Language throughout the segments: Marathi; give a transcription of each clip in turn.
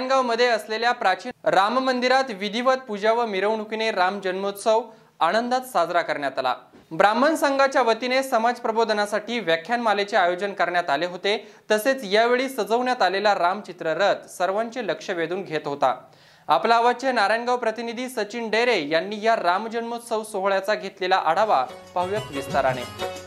नारायणगावमध्ये असलेल्या प्राचीन राम मंदिरात विधिवत पूजा व मिरवणुकीने राम जन्मोत्सव आनंदात साजरा करण्यात आला. ब्राह्मण संघाच्या वतीने समाज प्रबोधनासाठी व्याख्यानमालेचे आयोजन करण्यात आले होते. तसेच यावेळी सजवण्यात आलेला रामचित्र रथ सर्वांचे लक्ष वेधून घेत होता. आपला आवाजचे नारायणगाव प्रतिनिधी सचिन डेरे यांनी या रामजन्मोत्सव सोहळ्याचा घेतलेला आढावा पाहूयात विस्ताराने.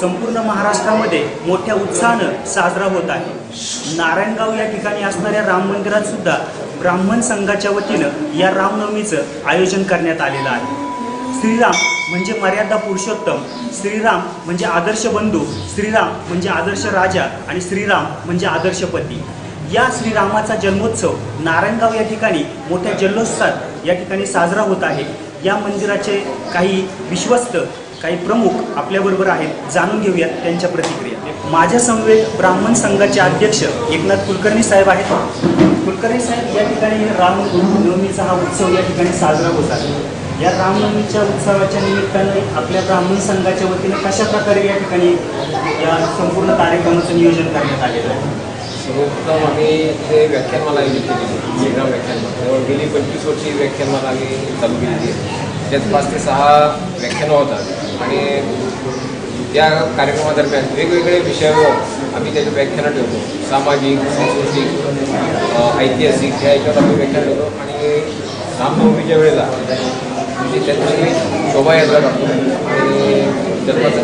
संपूर्ण महाराष्ट्रामध्ये मोठ्या उत्साहानं साजरा होत आहे. नारायणगाव या ठिकाणी असणाऱ्या राम मंदिरात सुद्धा ब्राह्मण संघाच्या वतीनं या रामनवमीचं आयोजन करण्यात आलेलं आहे. श्रीराम म्हणजे मर्यादा पुरुषोत्तम श्रीराम म्हणजे आदर्श बंधू श्रीराम म्हणजे आदर्श राजा आणि श्रीराम म्हणजे आदर्श पती. या श्रीरामाचा जन्मोत्सव नारायणगाव या ठिकाणी मोठ्या जल्लोषात या ठिकाणी साजरा होत आहे. या मंदिराचे काही विश्वस्त काही प्रमुख आपल्याबरोबर आहेत जाणून घेऊयात त्यांच्या प्रतिक्रिया. माझ्या समवेत ब्राह्मण संघाचे अध्यक्ष एकनाथ कुलकर्णी साहेब आहेत. कुलकर्णी साहेब या ठिकाणी रामनवमीचा हा उत्सव या ठिकाणी साजरा होत आहे. या रामनवमीच्या उत्सवाच्या निमित्ताने आपल्या ब्राह्मण संघाच्या वतीने कशा प्रकारे या ठिकाणी या संपूर्ण कार्यक्रमाचं नियोजन करण्यात आलेलं आहे? सर्वप्रथम आम्ही इथे व्याख्यानमाला आयोजित केली वेगळा व्याख्यानमाला जवळ गेली पंचवीस वर्षी व्याख्यान व्याख्यानमाला आम्ही चालू केलेली आहे. त्यात पाच ते सहा व्याख्यानं होतात. आणि त्या कार्यक्रमादरम्यान वेगवेगळे विषयावर आम्ही त्याचं व्याख्यानं ठेवतो. सामाजिक सांस्कृतिक ऐतिहासिक या याच्यावर आम्ही व्याख्यान ठेवतो. आणि रामनवमीच्या वेळेला म्हणजे त्यांची शोभायात्रा करतो आणि जन्माचा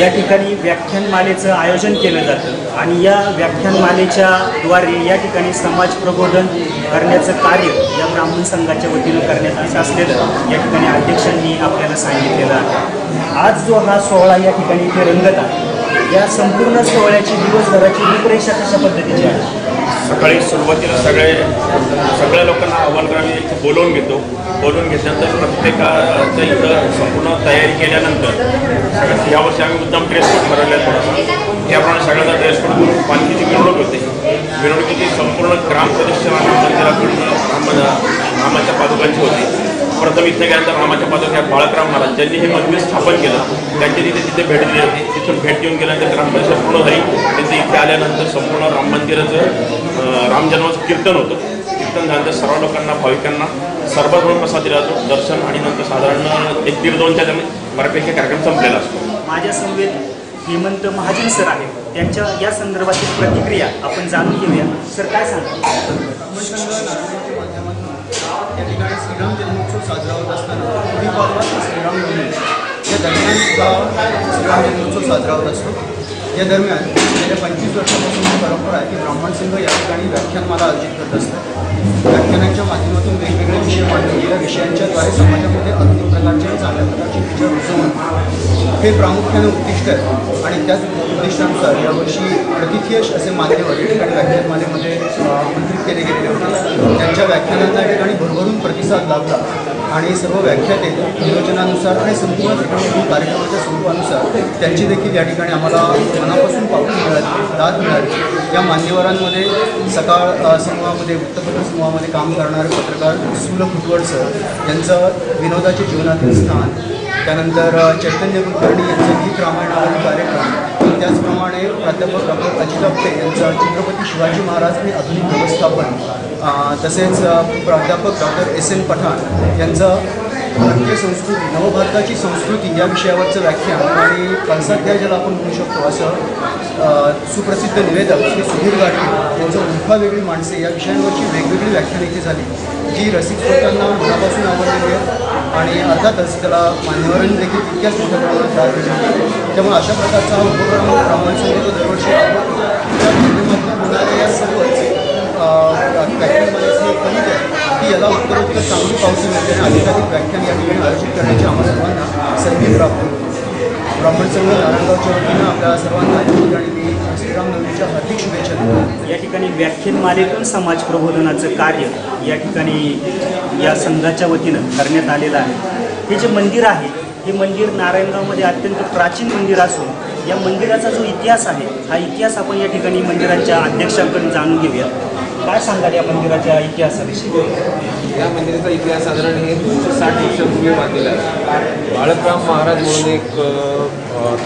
या ठिकाणी व्याख्यानमालेचं आयोजन केलं जातं. आणि या व्याख्यानमालेच्या द्वारे या ठिकाणी समाज प्रबोधन करण्याचं कार्य या ब्राह्मण संघाच्या वतीनं करण्यात येत असलेलं या ठिकाणी अध्यक्षांनी आपल्याला सांगितलेलं आहे. आज जो हा सोहळा या ठिकाणी इथे रंगत आहे या संपूर्ण सोहळ्याची दिवसभराची रूपरेषा कशा पद्धतीची आहे? सकाळी सुरुवातीला सगळे सगळ्या लोकांना आव्हान आम्ही बोलवून घेतो. बोलवून घेतल्यानंतर प्रत्येकाच्या इथं संपूर्ण तयारी केल्यानंतर यावर्षी आम्ही मुद्दाम ड्रेस कोड ठरवले थोडासा. त्याप्रमाणे सगळ्यांना ड्रेस कोड करून पालखीची मिरवणूक होते. मिरवणुकीची संपूर्ण ग्रामप्रदक्षिणा मंदिराकडून रामाच्या पादुकांची होती. प्रथम इथे गेल्यानंतर रामाच्या पादुका बाळकराम महाराज ज्यांनी हे मंदिर स्थापन केलं त्यांची तिथे तिथे भेट दिली होती. तिथून भेट देऊन गेल्यानंतर ग्रामपरिषद पूर्ण झाली त्यांचं इथे आल्यानंतर संपूर्ण राम मंदिराचं रामजन्माचं राम जन्माचं कीर्तन होतं. कीर्तन झाल्यानंतर सर्व लोकांना भाविकांना सरबत म्हणून प्रसाद दिला जातो. दर्शन आणि नंतर साधारण एक दीड दोनच्या दरम्यान बऱ्यापैकी कार्यक्रम संपलेला असतो. माझ्या समवेत हेमंत महाजन सर आहेत. त्यांच्या या संदर्भातील प्रतिक्रिया आपण जाणून घेऊया. सर काय सांगा या ठिकाणी श्रीराम जन्मोत्सव साजरा होत असताना गुढीपाडवा श्रीराम नवमी या दरम्यान सुद्धा श्रीराम जन्मोत्सव साजरा होत असतो. या दरम्यान गेल्या पंचवीस वर्षापासून ही परंपरा आहे की ब्राह्मण संघ या ठिकाणी व्याख्यानमाला आयोजित करत असतात. व्याख्यानांच्या माध्यमातून वेगवेगळ्या विषय मांडले या विषयांच्याद्वारे समाजामध्ये अनेक प्रकारचे चांगल्या प्रकारचे विचार रुजवून हे प्रामुख्याने उद्दिष्ट आहे आणि त्याच उद्दिष्टानुसार यावर्षी प्रतिथयश असे मान्यवर या ठिकाणी व्याख्यानमालेमध्ये आमंत्रित केले गेलेले होते. त्यांच्या व्याख्यानांना या ठिकाणी भरभरून प्रतिसाद लाभला. आणि सर्व व्याख्याते नियोजनानुसार आणि संपूर्ण कार्यक्रमाच्या स्वरूपानुसार त्यांची देखील या ठिकाणी आम्हाला मनापासून पावती मिळाली दाद मिळाली. या मान्यवरांमध्ये सकाळ समूहामध्ये वृत्तपत्र समूहामध्ये काम करणारे पत्रकार सुल फुटवड सर यांचं विनोदाचे जीवनातील स्थान त्यानंतर चैतन्य कुलकर्णी यांचं गीत रामायणावरील कार्यक्रम त्याचप्रमाणे प्राध्यापक डॉक्टर अजित आपटे यांचं छत्रपती शिवाजी महाराज आणि आधुनिक व्यवस्थापन तसेच प्राध्यापक डॉक्टर एस एन पठाण यांचं भारतीय संस्कृती नवभारताची संस्कृती या विषयावरचं व्याख्यान आणि कळसाध्याय ज्याला आपण म्हणू शकतो असं सुप्रसिद्ध निवेदक श्री सुधीर गाडगे यांचं उल्फा वेगळी माणसे या विषयांवरची वेगवेगळी व्याख्यान इथे झाली. जी रसिक श्रोत्यांना मनापासून आवडलेली आहे. आणि अर्थातच त्याला मान्यवरण देखील तितक्याच मोठ्या प्रमाणात दाद दिली त्यामुळे अशा प्रकारचा हा उपक्रम ब्राह्मण संगीत दरवर्षी त्या माध्यमातून होणाऱ्या या सर्वच व्याख्यानमध्ये एक कविता आहे की याला उत्तरोत्तर चांगली पावती मिळते आणि अधिकाधिक व्याख्यान या ठिकाणी आयोजित करण्याची आम्हाला सर्वांना ब्राह्मण संघ नारायणगावच्या वतीनं आपल्या सर्वांना या ठिकाणी मी श्रीराम नवमीच्या हार्दिक शुभेच्छा देतो. या ठिकाणी व्याख्यानमालेतून समाज प्रबोधनाचं कार्य या ठिकाणी या संघाच्या वतीनं करण्यात आलेलं आहे. हे जे मंदिर आहे हे मंदिर नारायणगावमध्ये अत्यंत प्राचीन मंदिर असून या मंदिराचा जो इतिहास आहे हा इतिहास आपण या ठिकाणी मंदिराच्या अध्यक्षांकडून जाणून घेऊया काय सांगाल या मंदिराच्या इतिहासाविषयी? या मंदिराचा इतिहास साधारण हे दोनशे साठ वर्षापूर्वी बांधलेला आहे. बाळकराम महाराज म्हणून एक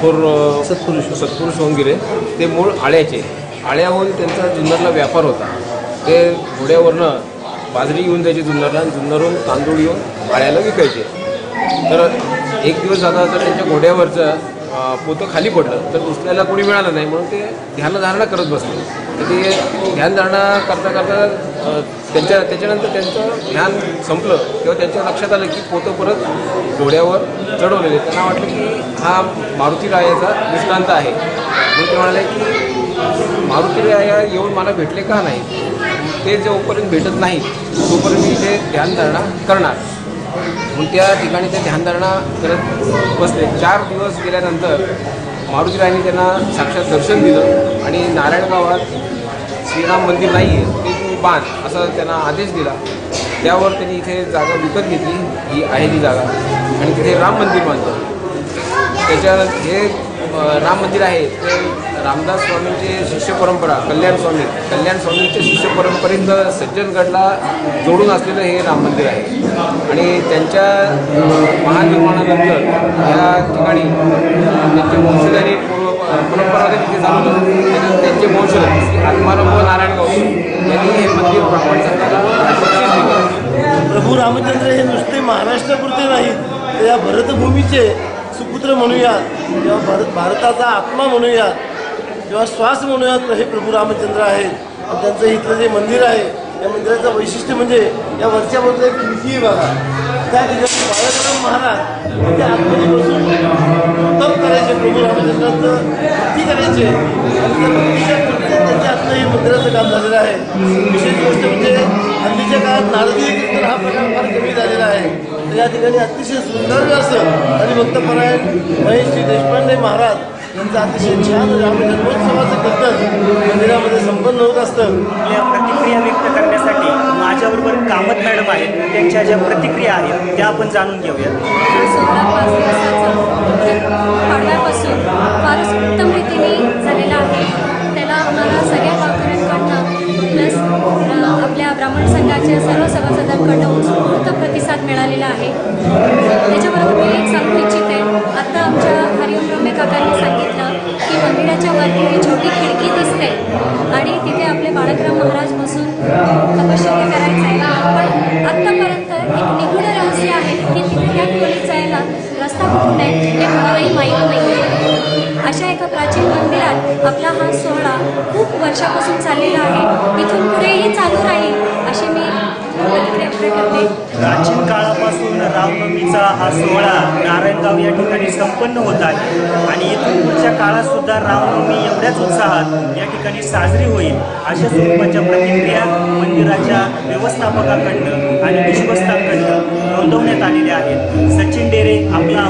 थोर सत्पुरुष सत्पुरुष होऊन गेले. ते मूळ आळ्याचे. आळ्याहून त्यांचा जुन्नरला व्यापार होता. ते घोड्यावरनं बाजरी घेऊन जायचे जुन्नरला. आणि जुन्नरहून तांदूळ येऊन आळ्याला विकायचे. तर एक दिवस जाता जाता त्यांच्या घोड्यावरचं पोतं खाली पडलं तर दुसऱ्याला कोणी मिळालं नाही म्हणून ते ध्यानधारणा करत बसले. तर ते ध्यानधारणा करता करता त्यांच्या त्याच्यानंतर त्यांचं ध्यान संपलं तेव्हा त्यांच्या लक्षात आलं की पोतं परत घोड्यावर चढवलेले. त्यांना वाटलं की हा मारुती रायाचा दृष्टांत आहे. म्हणून ते म्हणाले की मारुती राया येऊन मला भेटले का नाही? ते जोपर्यंत भेटत नाही तोपर्यंत मी इथे ध्यानधारणा करणार. मग त्या ठिकाणी ते ध्यानधारणा करत बसले. चार दिवस गेल्यानंतर मारुतीरायांनी त्यांना साक्षात दर्शन दिलं आणि नारायण गावात श्रीराम मंदिर नाही आहे ते बांध असा त्यांना आदेश दिला. त्यावर त्यांनी इथे जागा विकत घेतली. ही आहे ती जागा. आणि तिथे राम मंदिर बांधलं. त्याच्या हे राम मंदिर आहे ते रामदास स्वामींची शिष्य परंपरा कल्याण स्वामी कल्याण स्वामींच्या शिष्य परंपरेत सज्जनगडला जोडून असलेलं हे राम मंदिर आहे. आणि त्यांच्या महानिर्माणानंतर या ठिकाणी त्यांची वंशधारी पूर्व परंपरागत तिथे चालू त्याच्यात त्यांचे वंशज श्री आत्माराम नारायण गावकर यांनी हे मंदिर ब्राह्मण प्रभू रामचंद्र हे नुसते महाराष्ट्रापुरते नाहीत या भरतभूमीचे सुपुत्र म्हणूया किंवा भारत भारताचा आत्मा म्हणूया किंवा श्वास म्हणूयात हे प्रभू रामचंद्र आहेत आणि त्यांचं इथलं जे मंदिर आहे या मंदिराचं वैशिष्ट्य म्हणजे या वरच्या बाजूला एक खिडकी आहे बघा. त्या ठिकाणी बाळाराम महाराज ते आतमध्ये उत्तम करायचे प्रभू रामचंद्राचं भक्ती करायचे. त्यांच्या हातनं हे मंदिराचं काम झालेलं आहे. विशेष गोष्ट म्हणजे हल्लीच्या काळात नारदी कीर्तन हा प्रकार फार कमी झालेला आहे. तर या ठिकाणी अतिशय सुंदर असं हरिभक्तपरायण महेशजी देशपांडे महाराज यांचं अतिशय छान रामजन्मोत्सवाचं कीर्तन मंदिरामध्ये संपन्न होत असतं. आपल्या प्रतिक्रिया व्यक्त करण्यासाठी माझ्याबरोबर कामत मॅडम आहेत. त्यांच्या ज्या प्रतिक्रिया आहेत त्या आपण जाणून घेऊया हा फारच उत्तम रीतीने ब्राह्मण संघाच्या सर्व सभासदांकडनं उत्स्फूर्त प्रतिसाद मिळालेला आहे. त्याच्याबरोबर मी एक सांगू इच्छिते आत्ता आमच्या हरिओम रम्य काकांनी सांगितलं की मंदिराच्या वरती ही छोटी खिडकी दिसते आणि तिथे आपले बाळकराम महाराज बसून तपश्चर्या करायचं आहे पण आत्तापर्यंत एक निगुण रहस्य आहे की तिथे त्या खोलीत जायला रस्ता कुठून आहे? हे कोणालाही माहीत नाही अशा एका प्राचीन मंदिरात आपला हा सोहळा खूप वर्षापासून चाललेला आहे. इथून पुढेही चालू राहील अशी मी करते. प्राचीन काळापासून रामनवमीचा हा सोहळा नारायणगाव या ठिकाणी संपन्न होत आहे. आणि इथून पुढच्या काळात सुद्धा रामनवमी एवढ्याच उत्साहात या ठिकाणी साजरी होईल अशा स्वरूपाच्या प्रतिक्रिया मंदिराच्या व्यवस्थापकाकडनं आणि विश्वस्तांकडनं नोंदवण्यात आलेल्या आहेत. सचिन डेरे आपला